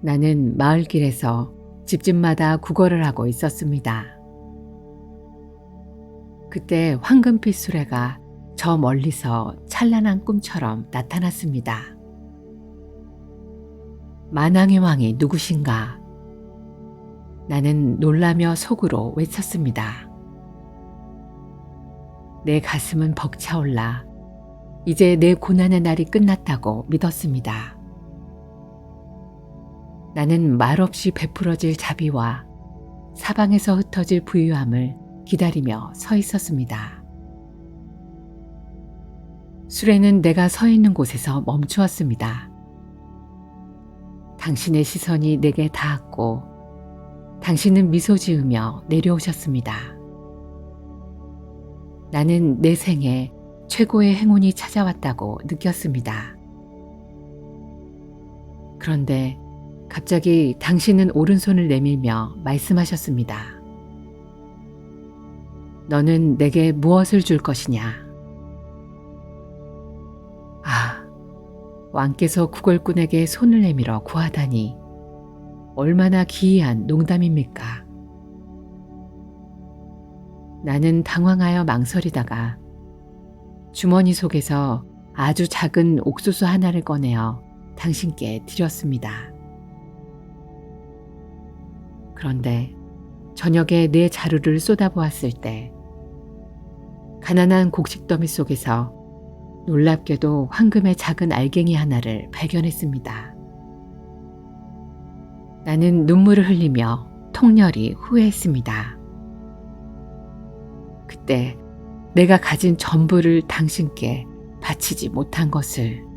나는 마을길에서 집집마다 구걸을 하고 있었습니다. 그때 황금빛 수레가 저 멀리서 찬란한 꿈처럼 나타났습니다. 만왕의 왕이 누구신가? 나는 놀라며 속으로 외쳤습니다. 내 가슴은 벅차올라 이제 내 고난의 날이 끝났다고 믿었습니다. 나는 말없이 베풀어질 자비와 사방에서 흩어질 부유함을 기다리며 서 있었습니다. 수레는 내가 서 있는 곳에서 멈추었습니다. 당신의 시선이 내게 닿았고 당신은 미소 지으며 내려오셨습니다. 나는 내 생에 최고의 행운이 찾아왔다고 느꼈습니다. 그런데 갑자기 당신은 오른손을 내밀며 말씀하셨습니다. 너는 내게 무엇을 줄 것이냐? 아, 왕께서 구걸꾼에게 손을 내밀어 구하다니 얼마나 기이한 농담입니까? 나는 당황하여 망설이다가 주머니 속에서 아주 작은 옥수수 하나를 꺼내어 당신께 드렸습니다. 그런데 저녁에 내 자루를 쏟아보았을 때 가난한 곡식더미 속에서 놀랍게도 황금의 작은 알갱이 하나를 발견했습니다. 나는 눈물을 흘리며 통렬히 후회했습니다. 그때 내가 가진 전부를 당신께 바치지 못한 것을